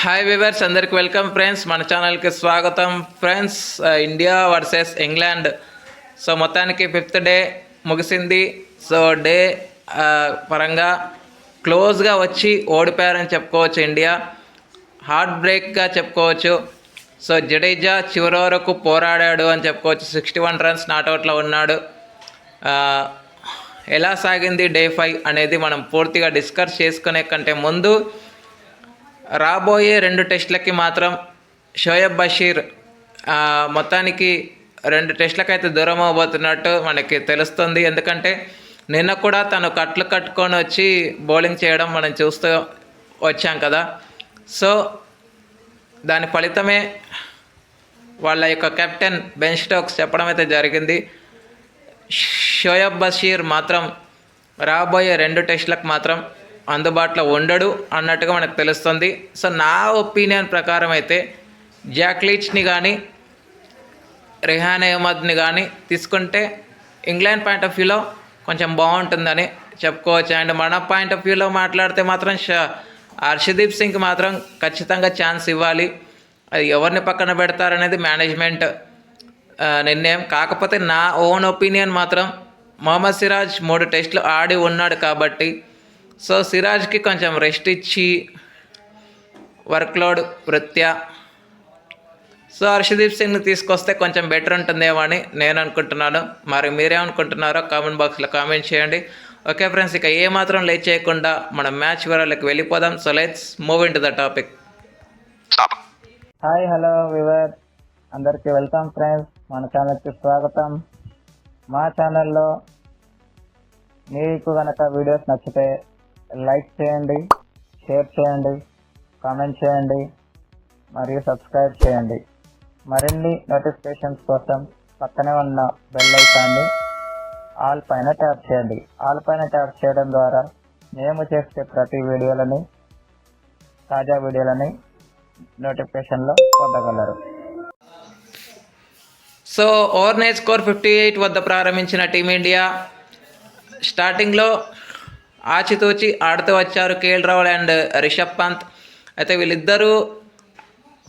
Hi viewers అందరికి welcome friends మన ఛానల్కి స్వాగతం. Friends India versus England so మొత్తానికి ఫిఫ్త్ డే ముగిసింది. సో డే uh, పరంగా క్లోజ్గా వచ్చి ఓడిపోయారని చెప్పుకోవచ్చు ఇండియా హార్ట్ బ్రేక్గా చెప్పుకోవచ్చు. సో జడేజా చివరి వరకు పోరాడాడు అని చెప్పుకోవచ్చు. సిక్స్టీ వన్ రన్స్ నాట్అవుట్లో ఉన్నాడు. Uh, ఎలా సాగింది డే ఫైవ్ అనేది మనం పూర్తిగా డిస్కస్ చేసుకునే కంటే ముందు రాబోయే రెండు టెస్టులకి మాత్రం షోయబ్ బషీర్ మొత్తానికి రెండు టెస్టులకు అయితే దూరం అవబోతున్నట్టు మనకి తెలుస్తుంది. ఎందుకంటే నిన్న కూడా తను కట్లు కట్టుకొని వచ్చి బౌలింగ్ చేయడం మనం చూస్తూ వచ్చాం కదా. సో దాని ఫలితమే వాళ్ళ యొక్క కెప్టెన్ బెన్ స్టోక్స్ చెప్పడం అయితే జరిగింది. షోయబ్ బషీర్ మాత్రం రాబోయే రెండు టెస్టులకు మాత్రం అందుబాటులో ఉండడు అన్నట్టుగా మనకు తెలుస్తుంది. సో నా ఒపీనియన్ ప్రకారం అయితే జాక్లీచ్ని కానీ రిహాన్ అహ్మద్ని కానీ తీసుకుంటే ఇంగ్లాండ్ పాయింట్ ఆఫ్ వ్యూలో కొంచెం బాగుంటుందని చెప్పుకోవచ్చు. అండ్ మన పాయింట్ ఆఫ్ వ్యూలో మాట్లాడితే మాత్రం హర్షదీప్ సింగ్ మాత్రం ఖచ్చితంగా ఛాన్స్ ఇవ్వాలి. అది ఎవరిని పక్కన పెడతారనేది మేనేజ్మెంట్ నిర్ణయం. కాకపోతే నా ఓన్ ఒపీనియన్ మాత్రం మొహమ్మద్ సిరాజ్ మూడు టెస్టులు ఆడి ఉన్నాడు కాబట్టి సో సిరాజ్కి కొంచెం రెస్ట్ ఇచ్చి వర్క్లోడ్ వృత్యా. సో హర్షదీప్ సింగ్ని తీసుకొస్తే కొంచెం బెటర్ ఉంటుందేమో అని నేను అనుకుంటున్నాను. మరి మీరేమనుకుంటున్నారో కామెంట్ బాక్స్లో కామెంట్ చేయండి. ఓకే ఫ్రెండ్స్ ఇక ఏమాత్రం లేట్ చేయకుండా మనం మ్యాచ్ వివరాలకు వెళ్ళిపోదాం. So let's move into the topic hi hello viewer అందరికీ వెల్కమ్ ఫ్రెండ్స్ మన ఛానల్కి స్వాగతం. మా ఛానల్లో మీకు కనుక వీడియోస్ నచ్చితే లైక్ చేయండి షేర్ చేయండి కామెంట్ చేయండి మరియు సబ్స్క్రైబ్ చేయండి. మరిన్ని నోటిఫికేషన్స్ కోసం పక్కనే ఉన్న బెల్ ఐకాన్ని ఆల్ పైన ట్యాప్ చేయండి. ఆల్ పైన ట్యాప్ చేయడం ద్వారా మేము చేసే ప్రతి వీడియోలని తాజా వీడియోలని నోటిఫికేషన్లో పొందగలరు. So overnight score fifty eight వద్ద ప్రారంభించిన టీమిండియా స్టార్టింగ్లో ఆచితూచి ఆడుతూ వచ్చారు కేఎల్ రావుల్ అండ్ రిషబ్ పంత్. అయితే వీళ్ళిద్దరూ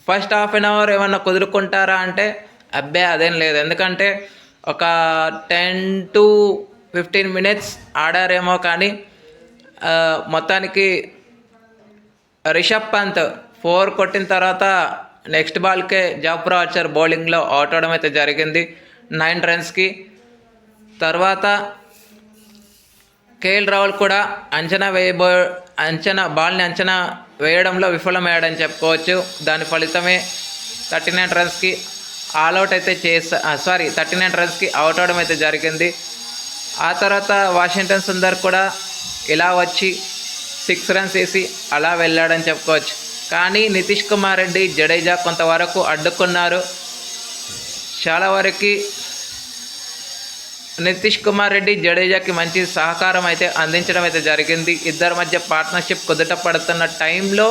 ఫస్ట్ హాఫ్ అన్ అవర్ ఏమన్నా కుదురుకుంటారా అంటే అబ్బే అదేం లేదు. ఎందుకంటే ఒక టెన్ టు ఫిఫ్టీన్ మినిట్స్ ఆడారేమో కానీ మొత్తానికి రిషబ్ పంత్ ఫోర్ కొట్టిన తర్వాత నెక్స్ట్ బాల్కే జాఫ్రా వచ్చారు బౌలింగ్లో అవుట్ అవడం అయితే జరిగింది. నైన్ రన్స్కి. తర్వాత కేఎల్ రాహుల్ కూడా అంచనా వేయబో అంచనా బాల్ని అంచనా వేయడంలో విఫలమయ్యాడని చెప్పుకోవచ్చు. దాని ఫలితమే థర్టీ నైన్ రన్స్కి ఆల్అవుట్ అయితే చేసా సారీ థర్టీ నైన్ రన్స్కి అవుట్ అవడం అయితే జరిగింది. ఆ తర్వాత వాషింగ్టన్ సుందర్ కూడా ఇలా వచ్చి సిక్స్ రన్స్ వేసి అలా వెళ్ళాడని చెప్పుకోవచ్చు. కానీ నితీష్ కుమార్ రెడ్డి జడేజా కొంతవరకు అడ్డుకున్నారు. చాలా వరకు నితీష్ కుమార్ రెడ్డి జడేజాకి మంచి సహకారం అయితే అందించడం అయితే జరిగింది. ఇద్దరి మధ్య పార్ట్నర్షిప్ కుదుట పడుతున్న టైంలో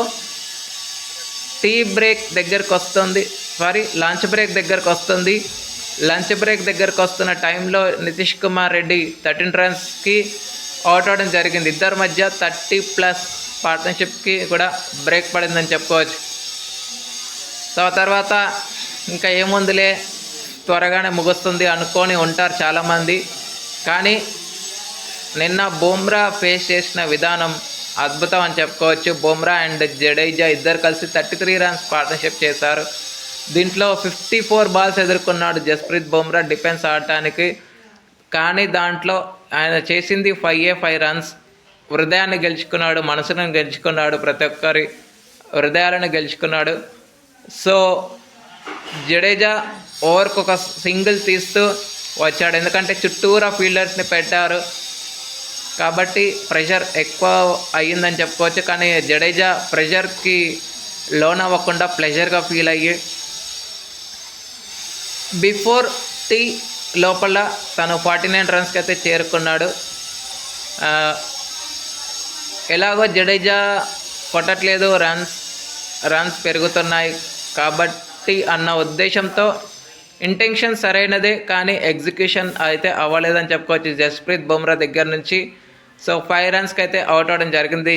టీ బ్రేక్ దగ్గరకు వస్తుంది. సారీ లంచ్ బ్రేక్ దగ్గరకు వస్తుంది. లంచ్ బ్రేక్ దగ్గరకు వస్తున్న టైంలో నితీష్ కుమార్ రెడ్డి థర్టీన్ రన్స్కి అవుట్ అవడం జరిగింది. ఇద్దరి మధ్య థర్టీ ప్లస్ పార్ట్నర్షిప్కి కూడా బ్రేక్ పడిందని చెప్పుకోవచ్చు. సో తర్వాత ఇంకా ఏముందిలే? త్వరగానే ముగుస్తుంది అనుకొని ఉంటారు చాలామంది. కానీ నిన్న బుమ్రా ఫేస్ చేసిన విధానం అద్భుతం అని చెప్పుకోవచ్చు. బుమ్రా అండ్ జడేజా ఇద్దరు కలిసి థర్టీ త్రీ రన్స్ పార్ట్నర్షిప్ చేశారు. దీంట్లో ఫిఫ్టీ ఫోర్ బాల్స్ ఎదుర్కొన్నాడు జస్ప్రీత్ బుమ్రా డిఫెన్స్ ఆడటానికి. కానీ దాంట్లో ఆయన చేసింది ఫైవ్ ఏ ఫైవ్ రన్స్ హృదయాన్ని గెలుచుకున్నాడు మనసును గెలుచుకున్నాడు ప్రతి ఒక్కరి హృదయాలను గెలుచుకున్నాడు. సో జడేజా ఓవర్కి ఒక సింగిల్ తీస్తూ వచ్చాడు. ఎందుకంటే చుట్టూరా ఫీల్డర్స్ని పెట్టారు. కాబట్టి ప్రెషర్ ఎక్కువ అయ్యిందని చెప్పుకోవచ్చు. కానీ జడేజా ప్రెషర్కి లోన్ అవ్వకుండా ప్లెజర్గా ఫీల్ అయ్యి బిఫోర్ టీ లోపల తను ఫార్టీ నైన్ రన్స్కి అయితే చేరుకున్నాడు. ఎలాగో జడేజా కొట్టట్లేదు. రన్స్ రన్స్ పెరుగుతున్నాయి. కాబట్టి అన్న ఉద్దేశంతో ఇంటెన్షన్ సరైనదే కానీ ఎగ్జిక్యూషన్ అయితే అవ్వలేదని చెప్పుకోవచ్చు. జస్ప్రీత్ బుమ్రా దగ్గర నుంచి. సో ఫైవ్ రన్స్కి అయితే అవుట్ అవడం జరిగింది.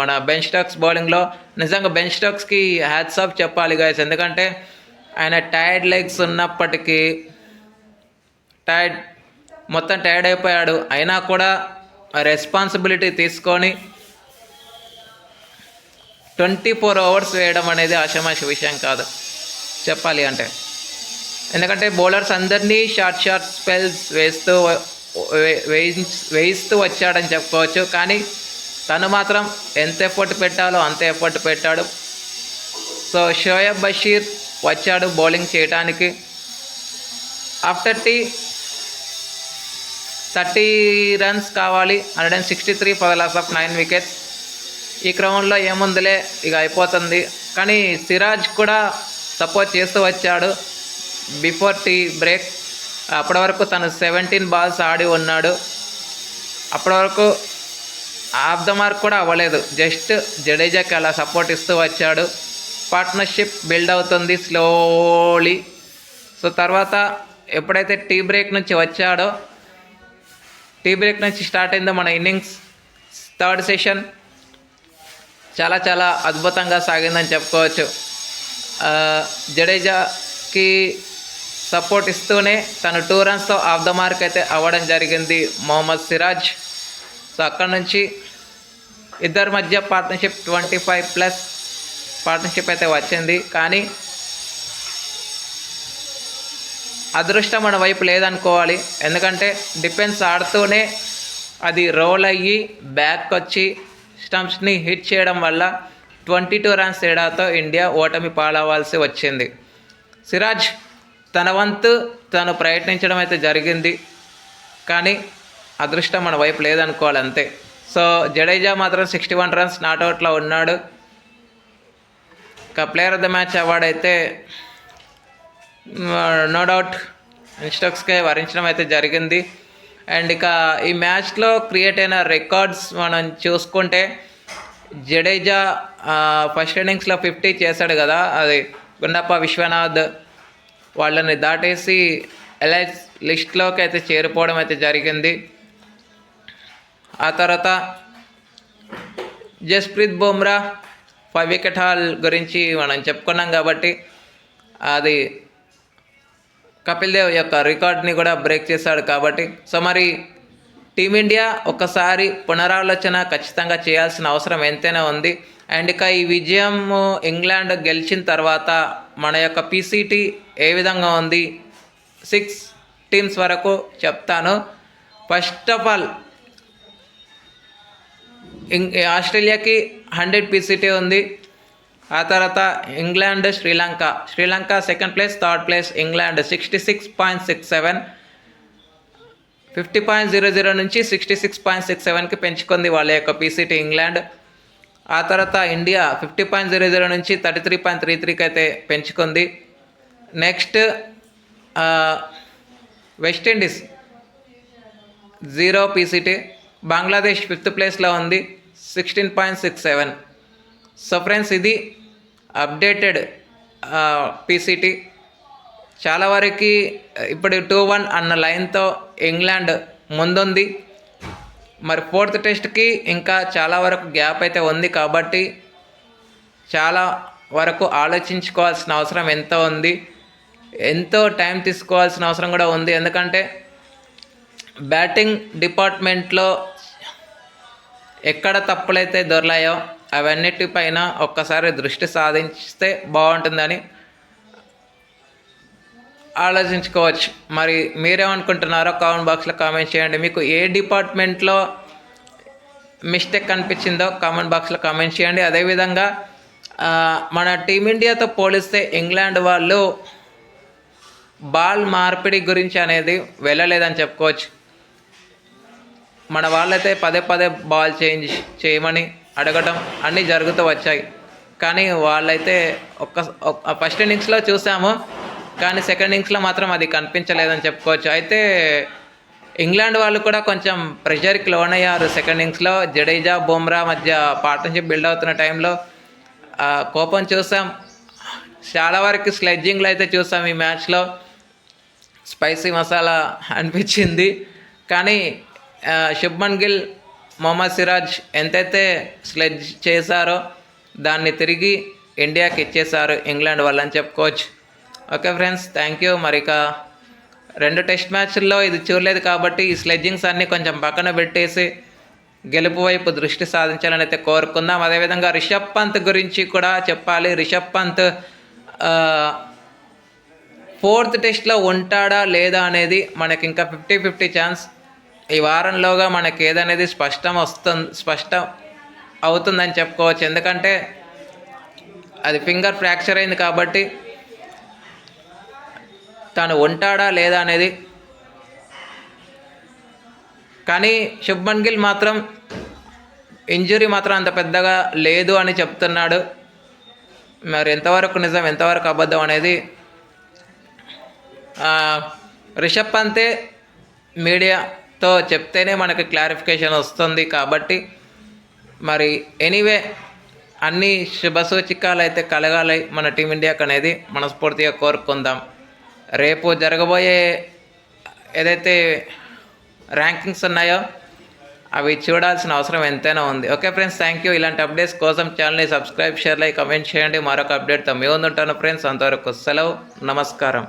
మన బెన్ స్టాక్స్ బౌలింగ్లో నిజంగా బెన్ స్టాక్స్కి హ్యాట్స్ ఆఫ్ చెప్పాలి గాయస్ ఎందుకంటే ఆయన టైర్డ్ లెగ్స్ ఉన్నప్పటికీ టైర్డ్ మొత్తం టైర్డ్ అయిపోయాడు. అయినా కూడా రెస్పాన్సిబిలిటీ తీసుకొని ట్వంటీ ఫోర్ అవర్స్ వేయడం అనేది ఆషమాషి విషయం కాదు. చెప్పాలి అంటే. ఎందుకంటే బౌలర్స్ అందరినీ షార్ట్ షార్ట్ స్పెల్స్ వేస్తూ వేయిస్తూ వచ్చాడని చెప్పుకోవచ్చు. కానీ తను మాత్రం ఎంత ఎఫర్ట్ పెట్టాలో అంత ఎఫర్ట్ పెట్టాడు. సో షోయబ్ బషీర్ వచ్చాడు బౌలింగ్ చేయడానికి ఆఫ్టర్ టీ థర్టీ రన్స్ కావాలి. Hundred and sixty three for loss of nine wickets. ఈ క్రమంలో ఏముందిలే ఇక అయిపోతుంది. కానీ సిరాజ్ కూడా సపోర్ట్ చేస్తూ వచ్చాడు. బిఫోర్ టీ బ్రేక్ అప్పటి వరకు తను సెవెంటీన్ బాల్స్ ఆడి ఉన్నాడు. అప్పటి వరకు ఆఫ్ ద మార్క్ కూడా అవ్వలేదు. జస్ట్ జడేజాకి అలా సపోర్ట్ ఇస్తూ వచ్చాడు. పార్ట్నర్షిప్ బిల్డ్ అవుతుంది స్లోలీ సో తర్వాత ఎప్పుడైతే టీ బ్రేక్ నుంచి వచ్చాడో టీ బ్రేక్ నుంచి స్టార్ట్ అయిందో మన ఇన్నింగ్స్ థర్డ్ సెషన్ చాలా చాలా అద్భుతంగా సాగిందని చెప్పుకోవచ్చు. Uh, జడేజాకి సపోర్ట్ ఇస్తూనే తను టూ రన్స్తో ఆఫ్ ద మార్క్ అయితే అవ్వడం జరిగింది మొహమ్మద్ సిరాజ్. సో అక్కడ నుంచి ఇద్దరి మధ్య partnership twenty five plus partnership అయితే వచ్చింది. కానీ అదృష్టం మన వైపు లేదనుకోవాలి. ఎందుకంటే డిఫెన్స్ ఆడుతూనే అది రోల్ అయ్యి బ్యాక్ వచ్చి స్టంప్స్ని హిట్ చేయడం వల్ల ట్వంటీ టూ రన్స్ తేడాతో ఇండియా ఓటమి పాలవ్వాల్సి వచ్చింది. సిరాజ్ తన వంతు తను ప్రయత్నించడం అయితే జరిగింది. కానీ అదృష్టం మన వైపు లేదనుకోవాలి అంతే. సో జడేజా మాత్రం సిక్స్టీ వన్ రన్స్ నాట్అవుట్లో ఉన్నాడు. ఇక player of the match award అయితే నో డౌట్ ఇన్స్టక్స్కే వరించడం అయితే జరిగింది. అండ్ ఇక ఈ మ్యాచ్లో క్రియేట్ అయిన రికార్డ్స్ మనం చూసుకుంటే జడేజా ఫస్ట్ ఇన్నింగ్స్లో ఫిఫ్టీ చేశాడు కదా అది గుండప్ప విశ్వనాథ్ వాళ్ళని దాటేసి ఎలైట్ లిస్ట్లోకి అయితే చేరిపోవడం అయితే జరిగింది. ఆ తర్వాత Jasprit Bumrah five wicket haul గురించి మనం చెప్పుకున్నాం కాబట్టి అది కపిల్ దేవ్ యొక్క రికార్డ్ని కూడా బ్రేక్ చేశాడు కాబట్టి. సో మరి టీమిండియా ఒకసారి పునరాలోచన ఖచ్చితంగా చేయాల్సిన అవసరం ఎంతైనా ఉంది. అండ్ ఇక ఈ విజయం ఇంగ్లాండ్ గెలిచిన తర్వాత మన యొక్క పీసీటీ ఏ విధంగా ఉంది? సిక్స్ టీమ్స్ వరకు చెప్తాను. ఫస్ట్ ఆఫ్ ఆల్ ఆస్ట్రేలియాకి హండ్రెడ్ పీసీటీ ఉంది. ఆ తర్వాత England Sri Lanka. Sri Lanka second place third place England sixty six point six seven fifty point zero zero నుంచి సిక్స్టీ సిక్స్ పాయింట్ సిక్స్ సెవెన్కి పెంచుకుంది వాళ్ళ యొక్క పీసీటీ ఇంగ్లాండ్. ఆ తర్వాత India fifty point zero zero నుంచి థర్టీ త్రీ పాయింట్ త్రీ త్రీకి అయితే పెంచుకుంది. Next West Indies zero PCT Bangladesh fifth ప్లేస్లో ఉంది sixteen point six seven. So friends ఇది అప్డేటెడ్ పీసీటీ. చాలా వరకు ఇప్పుడు టూ వన్ అన్న లైన్తో ఇంగ్లాండ్ ముందుంది. మరి ఫోర్త్ టెస్ట్కి ఇంకా చాలా వరకు గ్యాప్ అయితే ఉంది కాబట్టి చాలా వరకు ఆలోచించుకోవాల్సిన అవసరం ఎంతో ఉంది. ఎంతో టైం తీసుకోవాల్సిన అవసరం కూడా ఉంది. ఎందుకంటే బ్యాటింగ్ డిపార్ట్మెంట్లో ఎక్కడ తప్పులైతే దొరలాయో అవన్నిటిపైన ఒక్కసారి దృష్టి సాధిస్తే బాగుంటుందని ఆలోచించుకోవచ్చు. మరి మీరేమనుకుంటున్నారో కామెంట్ బాక్స్లో కామెంట్ చేయండి. మీకు ఏ డిపార్ట్మెంట్లో మిస్టేక్ అనిపించిందో కామెంట్ బాక్స్లో కామెంట్ చేయండి. అదేవిధంగా మన టీమిండియాతో పోలిస్తే ఇంగ్లాండ్ వాళ్ళు బాల్ మార్పిడి గురించి అనేది వెళ్ళలేదని చెప్పుకోవచ్చు. మన వాళ్ళైతే పదే పదే బాల్ చేంజ్ చేయమని అడగడం అన్నీ జరుగుతూ వచ్చాయి. కానీ వాళ్ళైతే ఒక్క ఫస్ట్ ఇన్నింగ్స్లో చూసాము కానీ సెకండ్ ఇన్నింగ్స్లో మాత్రం అది కనిపించలేదని చెప్పుకోవచ్చు. అయితే ఇంగ్లాండ్ వాళ్ళు కూడా కొంచెం ప్రెషర్కి లోన్ అయ్యారు సెకండ్ ఇన్నింగ్స్లో జడేజా బుమ్రా మధ్య పార్ట్నర్షిప్ బిల్డ్ అవుతున్న టైంలో కోపం చూసాం. చాలా వరకు స్లెడ్జింగ్లు అయితే చూసాం ఈ మ్యాచ్లో స్పైసీ మసాలా అనిపించింది. కానీ శుభ్మన్ గిల్ మొహమ్మద్ సిరాజ్ ఎంతైతే స్లెడ్జ్ చేశారో దాన్ని తిరిగి ఇండియాకి ఇచ్చేశారు ఇంగ్లాండ్ వాళ్ళని చెప్పుకోవచ్చు. ఓకే ఫ్రెండ్స్ థ్యాంక్ యూ మరి ఇక రెండు టెస్ట్ మ్యాచ్ల్లో ఇది చూడలేదు కాబట్టి ఈ స్లెడ్జింగ్స్ అన్నీ కొంచెం పక్కన పెట్టేసి గెలుపు వైపు దృష్టి సాధించాలని అయితే కోరుకుందాం. అదేవిధంగా రిషబ్ పంత్ గురించి కూడా చెప్పాలి. రిషబ్ పంత్ ఫోర్త్ టెస్ట్లో ఉంటాడా లేదా అనేది మనకి ఇంకా ఫిఫ్టీ ఫిఫ్టీ ఛాన్స్ ఈ వారంలోగా మనకి ఏదనేది స్పష్టం వస్తుంది స్పష్టం అవుతుందని చెప్పుకోవచ్చు. ఎందుకంటే అది ఫింగర్ ఫ్రాక్చర్ అయింది కాబట్టి తాను ఉంటాడా లేదా అనేది. కానీ శుభ్మన్ గిల్ మాత్రం ఇంజురీ మాత్రం అంత పెద్దగా లేదు అని చెప్తున్నాడు. మరి ఎంతవరకు నిజం ఎంతవరకు అబద్ధం అనేది రిషబ్ పంతే మీడియాతో చెప్తేనే మనకి క్లారిఫికేషన్ వస్తుంది కాబట్టి. మరి ఎనీవే అన్ని శుభసూచికాలు అయితే కలగాలి మన టీమిండియాకు అనేది మనస్ఫూర్తిగా కోరుకుందాం. రేపు జరగబోయే ఏదైతే ర్యాంకింగ్స్ ఉన్నాయో అవి చూడాల్సిన అవసరం ఎంతైనా ఉంది. ఓకే ఫ్రెండ్స్ థ్యాంక్ యూ ఇలాంటి అప్డేట్స్ కోసం ఛానల్ని సబ్స్క్రైబ్ షేర్ లైక్ కమెంట్ చేయండి. మరొక అప్డేట్తో మీ ఉంటాను ఫ్రెండ్స్. అంతవరకు సెలవు నమస్కారం.